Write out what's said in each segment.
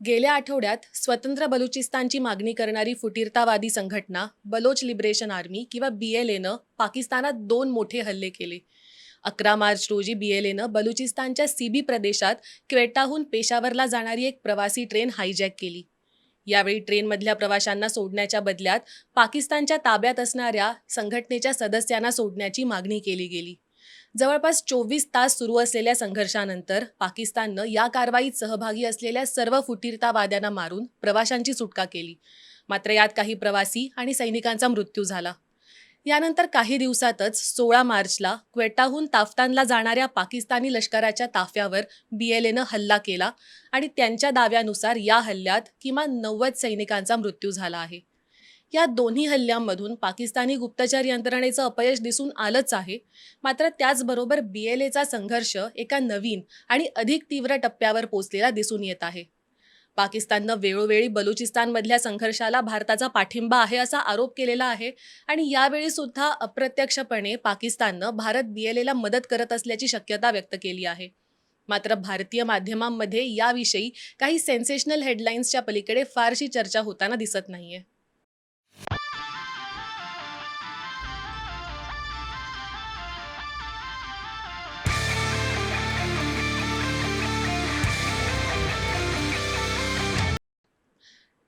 गेल्या आठवड्यात स्वतंत्र बलुचिस्तानची मागणी करणारी फुटीरतावादी संघटना बलोच लिबरेशन आर्मी किंवा बी एल एनं पाकिस्तानात दोन मोठे हल्ले केले. अकरा मार्च रोजी बी एल एनं बलुचिस्तानच्या सीबी प्रदेशात क्वेटाहून पेशावरला जाणारी एक प्रवासी ट्रेन हायजॅक केली. यावेळी ट्रेनमधल्या प्रवाशांना सोडण्याच्या बदल्यात पाकिस्तानच्या ताब्यात असणाऱ्या संघटनेच्या सदस्यांना सोडण्याची मागणी केली गेली. जवळपास चोवीस तास सुरू असलेल्या संघर्षानंतर पाकिस्ताननं या कारवाईत सहभागी असलेल्या सर्व फुटीरतावाद्यांना मारून प्रवाशांची सुटका केली. मात्र यात काही प्रवासी आणि सैनिकांचा मृत्यू झाला. यानंतर काही दिवसातच सोळा मार्चला क्वेटाहून ताफ्तानला जाणाऱ्या पाकिस्तानी लष्कराच्या ताफ्यावर बी एल एनं हल्ला केला आणि त्यांच्या दाव्यानुसार या हल्ल्यात किमान नव्वद सैनिकांचा मृत्यू झाला आहे. या दोन्ही हल्ल्यांमधून पाकिस्तानी गुप्तचर यंत्रणेचं अपयश दिसून आलंच आहे. मात्र त्याचबरोबर बी एल एचा संघर्ष एका नवीन आणि अधिक तीव्र टप्प्यावर पोचलेला दिसून येत आहे. पाकिस्ताननं वेळोवेळी बलुचिस्तानमधल्या संघर्षाला भारताचा पाठिंबा आहे असा आरोप केलेला आहे आणि यावेळी सुद्धा अप्रत्यक्षपणे पाकिस्ताननं भारत बी एल एला मदत करत असल्याची शक्यता व्यक्त केली आहे. मात्र भारतीय माध्यमांमध्ये याविषयी काही सेन्सेशनल हेडलाईन्सच्या पलीकडे फारशी चर्चा होताना दिसत नाहीये.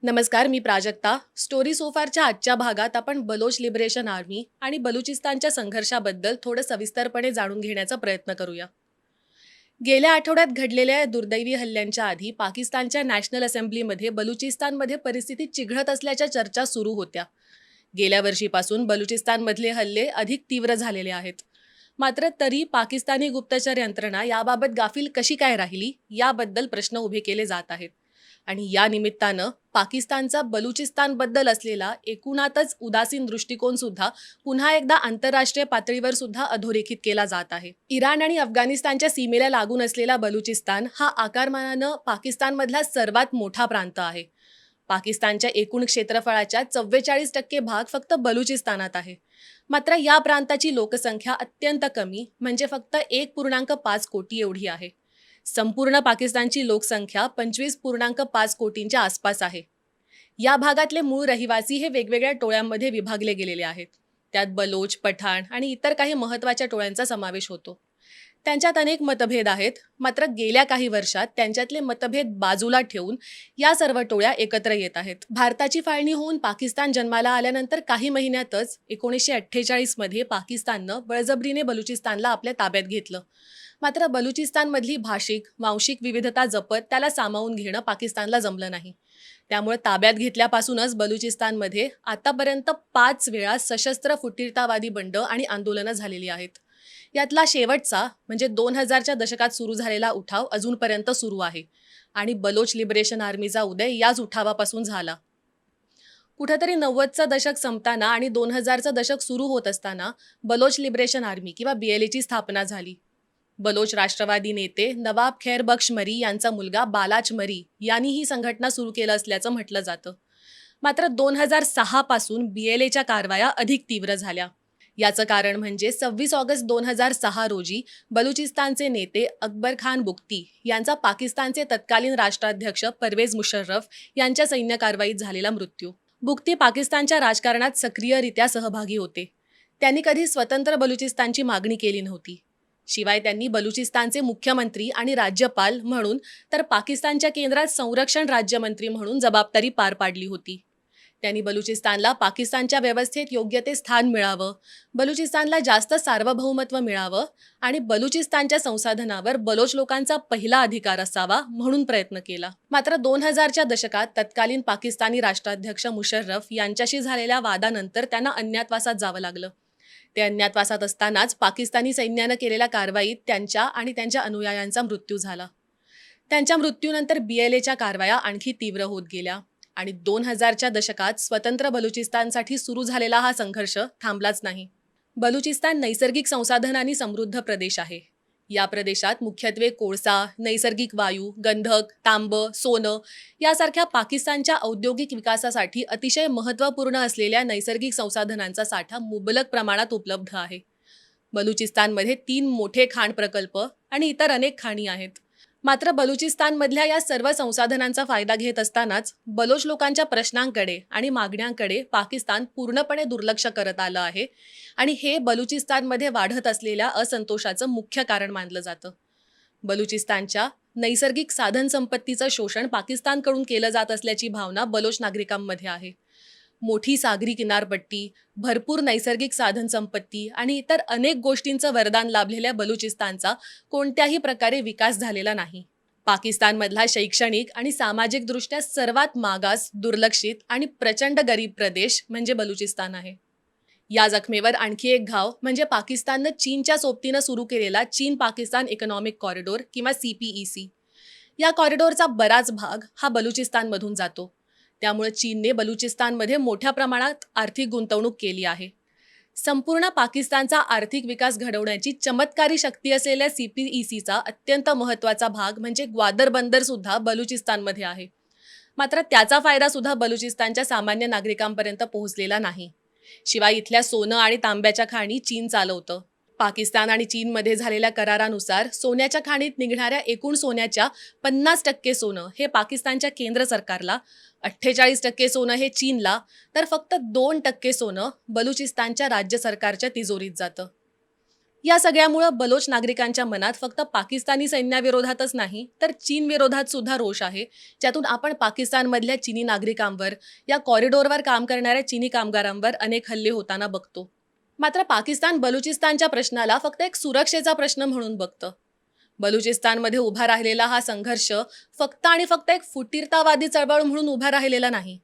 नमस्कार मी प्राजक्ता. स्टोरी सोफारच्या आजच्या भागात आपण बलोच लिबरेशन आर्मी आणि बलुचिस्तानच्या संघर्षाबद्दल थोडं सविस्तरपणे जाणून घेण्याचा प्रयत्न करूया. गेल्या आठवड्यात घडलेल्या या दुर्दैवी हल्ल्यांच्या आधी पाकिस्तानच्या नॅशनल असेंब्लीमध्ये बलुचिस्तानमध्ये परिस्थिती चिघळत असल्याच्या चर्चा सुरू होत्या. गेल्या वर्षीपासून बलुचिस्तानमधले हल्ले अधिक तीव्र झालेले आहेत. मात्र तरी पाकिस्तानी गुप्तचर यंत्रणा याबाबत गाफील कशी काय राहिली याबद्दल प्रश्न उभे केले जात आहेत. आणि या निमित्तानं पाकिस्तानचा बलुचिस्तानबद्दल असलेला एकूणातच उदासीन दृष्टिकोन सुद्धा पुन्हा एकदा आंतरराष्ट्रीय पातळीवर सुद्धा अधोरेखित केला जात आहे. इराण आणि अफगाणिस्तानच्या सीमेला लागून असलेला बलुचिस्तान हा आकारमानानं पाकिस्तानमधला सर्वात मोठा प्रांत आहे. पाकिस्तानच्या एकूण क्षेत्रफळाच्या चव्वेचाळीस टक्के भाग फक्त बलुचिस्तानात आहे. मात्र या प्रांताची लोकसंख्या अत्यंत कमी म्हणजे फक्त एक पूर्णांक पाच कोटी एवढी आहे. संपूर्ण पाकिस्तानची लोकसंख्या पंचवीस पूर्णांक पाच कोटींच्या आसपास आहे. या भागातले मूळ रहिवासी हे वेगवेगळ्या टोळ्यांमध्ये विभागले गेलेले आहेत. त्यात बलोच पठाण आणि इतर काही महत्त्वाच्या टोळ्यांचा समावेश होतो. त्यांच्यात अनेक मतभेद आहेत. मात्र गेल्या काही वर्षात त्यांच्यातले मतभेद बाजूला ठेवून या सर्व टोळ्या एकत्र येत आहेत. भारताची फाळणी होऊन पाकिस्तान जन्माला आल्यानंतर काही महिन्यातच एकोणीसशे अठ्ठेचाळीसमध्ये पाकिस्ताननं बळजबरीने बलुचिस्तानला आपल्या ताब्यात घेतलं. मात्र बलुचिस्तानमधली भाषिक वांशिक विविधता जपत त्याला सामावून घेणं पाकिस्तानला जमलं नाही. त्यामुळे ताब्यात घेतल्यापासूनच बलुचिस्तानमध्ये आतापर्यंत पाच वेळा सशस्त्र फुटीरतावादी बंड आणि आंदोलनं झालेली आहेत. यातला शेवटचा म्हणजे दोन हजारच्या दशकात सुरू झालेला उठाव अजूनपर्यंत सुरू आहे. आणि बलोच लिबरेशन आर्मीचा उदय याच उठावापासून झाला. कुठंतरी नव्वदचं दशक संपताना आणि दोन हजारचं दशक सुरू होत असताना बलोच लिबरेशन आर्मी किंवा बी एल एची स्थापना झाली. बलोच राष्ट्रवादी नेते नवाब खैर बख्श मरी यांचा मुलगा बालाच मरी यांनी ही संघटना सुरू केलं असल्याचं म्हटलं जातं. मात्र दोन हजार सहापासून बी एल एच्या कारवाया अधिक तीव्र झाल्या. याचं कारण म्हणजे सव्वीस ऑगस्ट दोन हजार सहा रोजी बलुचिस्तानचे नेते अकबर खान बुक्ती यांचा पाकिस्तानचे तत्कालीन राष्ट्राध्यक्ष परवेज मुशर्रफ यांच्या सैन्य कारवाईत झालेला मृत्यू. बुक्ती पाकिस्तानच्या राजकारणात सक्रियरित्या सहभागी होते. त्यांनी कधी स्वतंत्र बलुचिस्तानची मागणी केली नव्हती. शिवाय त्यांनी बलुचिस्तानचे मुख्यमंत्री आणि राज्यपाल म्हणून तर पाकिस्तानच्या केंद्रात संरक्षण राज्यमंत्री म्हणून जबाबदारी पार पाडली होती. त्यांनी बलुचिस्तानला पाकिस्तानच्या व्यवस्थेत योग्य ते स्थान मिळावं बलुचिस्तानला जास्त सार्वभौमत्व मिळावं आणि बलुचिस्तानच्या संसाधनावर बलोच लोकांचा पहिला अधिकार असावा म्हणून प्रयत्न केला. मात्र दोन हजारच्या दशकात तत्कालीन पाकिस्तानी राष्ट्राध्यक्ष मुशर्रफ यांच्याशी झालेल्या वादानंतर त्यांना अज्ञातवासात जावं लागलं. ते अज्ञातवासात असतानाच पाकिस्तानी सैन्यानं केलेल्या कारवाईत त्यांच्या आणि त्यांच्या अनुयायांचा मृत्यू झाला. त्यांच्या मृत्यूनंतर बी एल एच्या कारवाया आणखी तीव्र होत गेल्या. आणि दोन हजारच्या दशकात स्वतंत्र बलुचिस्तानसाठी सुरू झालेला हा संघर्ष थांबलाच नाही. बलुचिस्तान नैसर्गिक संसाधनांनी समृद्ध प्रदेश आहे. या प्रदेशात मुख्यत्वे कोळसा नैसर्गिक वायू गंधक तांब सोनं यासारख्या पाकिस्तानच्या औद्योगिक विकासासाठी अतिशय महत्त्वपूर्ण असलेल्या नैसर्गिक संसाधनांचा साठा मुबलक प्रमाणात उपलब्ध आहे. बलुचिस्तानमध्ये तीन मोठे खाण प्रकल्प आणि इतर अनेक खाणी आहेत. मात्र बलुचिस्तानमधल्या या सर्व संसाधनांचा फायदा घेत असतानाच बलोच लोकांच्या प्रश्नांकडे आणि मागण्यांकडे पाकिस्तान पूर्णपणे दुर्लक्ष करत आलं आहे आणि हे बलुचिस्तानमध्ये वाढत असलेल्या असंतोषाचं मुख्य कारण मानलं जातं. बलुचिस्तानच्या नैसर्गिक साधनसंपत्तीचं शोषण पाकिस्तानकडून केलं जात असल्याची भावना बलोच नागरिकांमध्ये आहे. मोठी सागरी किनारपट्टी भरपूर नैसर्गिक साधन संपत्ती आणि इतर अनेक गोष्टींचं वरदान लाभलेल्या बलुचिस्तानचा कोणत्याही प्रकारे विकास झालेला नाही. पाकिस्तानमधला शैक्षणिक आणि सामाजिकदृष्ट्या सर्वात मागास दुर्लक्षित आणि प्रचंड गरीब प्रदेश म्हणजे बलुचिस्तान आहे. या जखमेवर आणखी एक घाव म्हणजे पाकिस्ताननं चीनच्या सोबतीनं सुरू केलेला चीन पाकिस्तान इकॉनॉमिक कॉरिडोर किंवा सीपीईसी या कॉरिडोरचा बराच भाग हा बलुचिस्तानमधून जातो. त्यामुळे चीनने बलुचिस्तानमध्ये मोठ्या प्रमाणात आर्थिक गुंतवणूक केली आहे. संपूर्ण पाकिस्तानचा आर्थिक विकास घडवण्याची चमत्कारी शक्ती असलेल्या सीपीईसीचा अत्यंत महत्त्वाचा भाग म्हणजे ग्वादर बंदर सुद्धा बलुचिस्तानमध्ये आहे. मात्र त्याचा फायदा सुद्धा बलुचिस्तानच्या सामान्य नागरिकांपर्यंत पोहोचलेला नाही. शिवाय इथल्या सोनं आणि तांब्याच्या खाणी चीन चालवतं. पाकिस्तान आणि चीनमध्ये झालेल्या करारानुसार सोन्याच्या खाणीत निघणाऱ्या एकूण सोन्याच्या पन्नास टक्के सोनं हे पाकिस्तानच्या केंद्र सरकारला अठ्ठेचाळीस टक्के सोनं हे चीनला तर फक्त दोन टक्के सोनं बलुचिस्तानच्या राज्य सरकारच्या तिजोरीत जातं. या सगळ्यामुळं बलोच नागरिकांच्या मनात फक्त पाकिस्तानी सैन्याविरोधातच नाही तर चीन विरोधात सुद्धा रोष आहे. ज्यातून आपण पाकिस्तानमधल्या चीनी नागरिकांवर या कॉरिडोरवर काम करणाऱ्या चीनी कामगारांवर अनेक हल्ले होताना बघतो. मात्र पाकिस्तान बलुचिस्तानच्या प्रश्नाला फक्त एक सुरक्षेचा प्रश्न म्हणून बघतं. बलुचिस्तानमध्ये उभा राहिलेला हा संघर्ष फक्त आणि फक्त एक फुटीरतावादी चळवळ म्हणून उभा राहिलेला नाही.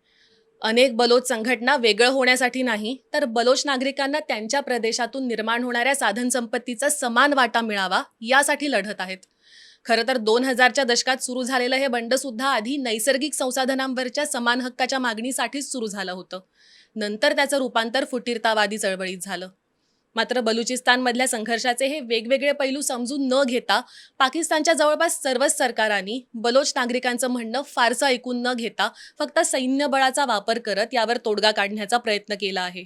अनेक बलोच संघटना वेगळं होण्यासाठी नाही तर बलोच नागरिकांना त्यांच्या प्रदेशातून निर्माण होणाऱ्या साधन संपत्तीचा समान वाटा मिळावा यासाठी लढत आहेत. खरं तर दोन हजारच्या दशकात सुरू झालेलं हे बंड सुद्धा आधी नैसर्गिक संसाधनांवरच्या समान हक्काच्या मागणीसाठीच सुरू झालं होतं. नंतर त्याचं रूपांतर फुटीरतावादी चळवळीत झालं. मात्र बलुचिस्तानमधल्या संघर्षाचे हे वेगवेगळे पैलू समजून न घेता पाकिस्तानच्या जवळपास सर्वच सरकारांनी बलोच नागरिकांचं म्हणणं फारसं ऐकून न घेता फक्त सैन्यबळाचा वापर करत यावर तोडगा काढण्याचा प्रयत्न केला आहे.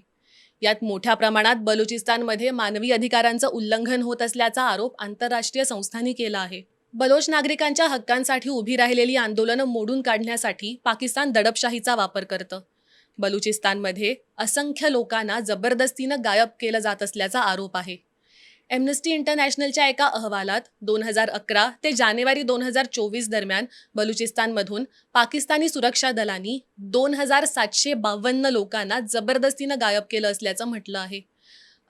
यात मोठ्या प्रमाणात बलुचिस्तानमध्ये मानवी अधिकारांचं उल्लंघन होत असल्याचा आरोप आंतरराष्ट्रीय संस्थांनी केला आहे. बलोच नागरिकांच्या हक्कांसाठी उभी राहिलेली आंदोलनं मोडून काढण्यासाठी पाकिस्तान दडपशाहीचा वापर करतं. बलुचिस्तानमध्ये असंख्य लोकांना जबरदस्तीनं गायब केलं जात असल्याचा आरोप आहे. एम्नेस्टी इंटरनॅशनलच्या एका अहवालात दोन हजार अकरा ते जानेवारी दोन हजार चोवीस दरम्यान बलुचिस्तानमधून पाकिस्तानी सुरक्षा दलांनी दोन हजार सातशे बावन्न लोकांना जबरदस्तीनं गायब केलं असल्याचं म्हटलं आहे.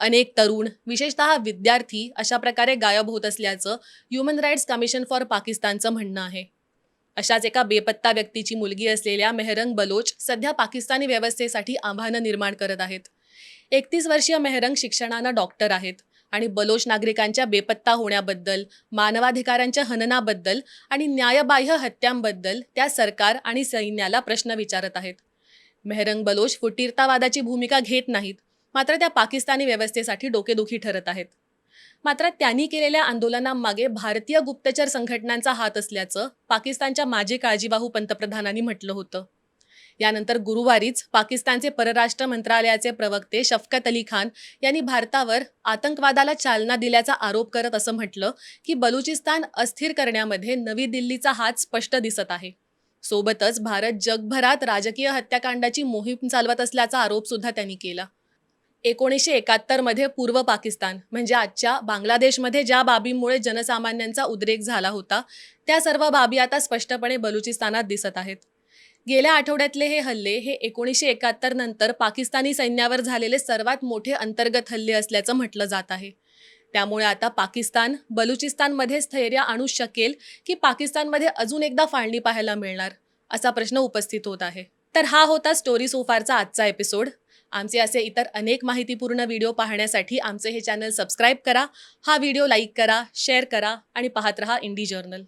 अनेक तरुण विशेषतः विद्यार्थी अशा प्रकारे गायब होत असल्याचं ह्युमन राईट्स कमिशन फॉर पाकिस्तानचं म्हणणं आहे. अशाच एका बेपत्ता व्यक्तीची मुलगी असलेल्या मेहरंग बलोच सध्या पाकिस्तानी व्यवस्थेसाठी आव्हानं निर्माण करत आहेत. एकतीस वर्षीय मेहरंग शिक्षणानं डॉक्टर आहेत आणि बलोच नागरिकांच्या बेपत्ता होण्याबद्दल मानवाधिकारांच्या हननाबद्दल आणि न्यायबाह्य हत्यांबद्दल त्या सरकार आणि सैन्याला प्रश्न विचारत आहेत. मेहरंग बलोच फुटीरतावादाची भूमिका घेत नाहीत मात्र त्या पाकिस्तानी व्यवस्थेसाठी डोकेदुखी ठरत आहेत. मात्र त्यांनी केलेल्या आंदोलनामागे भारतीय गुप्तचर संघटनांचा हात असल्याचं पाकिस्तानच्या माजी काळजीवाहू पंतप्रधानांनी म्हटलं होतं. यानंतर गुरुवारीच पाकिस्तानचे परराष्ट्र मंत्रालयाचे प्रवक्ते शफकत अली खान यांनी भारतावर आतंकवादाला चालना दिल्याचा आरोप करत असं म्हटलं की बलुचिस्तान अस्थिर करण्यामध्ये नवी दिल्लीचा हात स्पष्ट दिसत आहे. सोबतच भारत जगभरात राजकीय हत्याकांडाची मोहीम चालवत असल्याचा आरोप सुद्धा त्यांनी केला. एकोणीसशे एकाहत्तरमध्ये पूर्व पाकिस्तान म्हणजे आजच्या बांगलादेशमध्ये ज्या बाबींमुळे जनसामान्यांचा उद्रेक झाला होता त्या सर्व बाबी आता स्पष्टपणे बलुचिस्तानात दिसत आहेत. गेल्या आठवड्यातले हे हल्ले हे एकोणीसशे एकाहत्तर नंतर पाकिस्तानी सैन्यावर झालेले सर्वात मोठे अंतर्गत हल्ले असल्याचं म्हटलं जात आहे. त्यामुळे आता पाकिस्तान बलुचिस्तानमध्ये स्थैर्य आणू शकेल की पाकिस्तानमध्ये अजून एकदा फाळणी पाहायला मिळणार असा प्रश्न उपस्थित होत आहे. तर हा होता स्टोरी सोफारचा आजचा एपिसोड. आमचे असे इतर अनेक माहितीपूर्ण व्हिडिओ पाहण्यासाठी आमचे हे चॅनल सबस्क्राईब करा. हा व्हिडिओ लाईक करा शेअर करा आणि पाहत रहा इंडी जर्नल.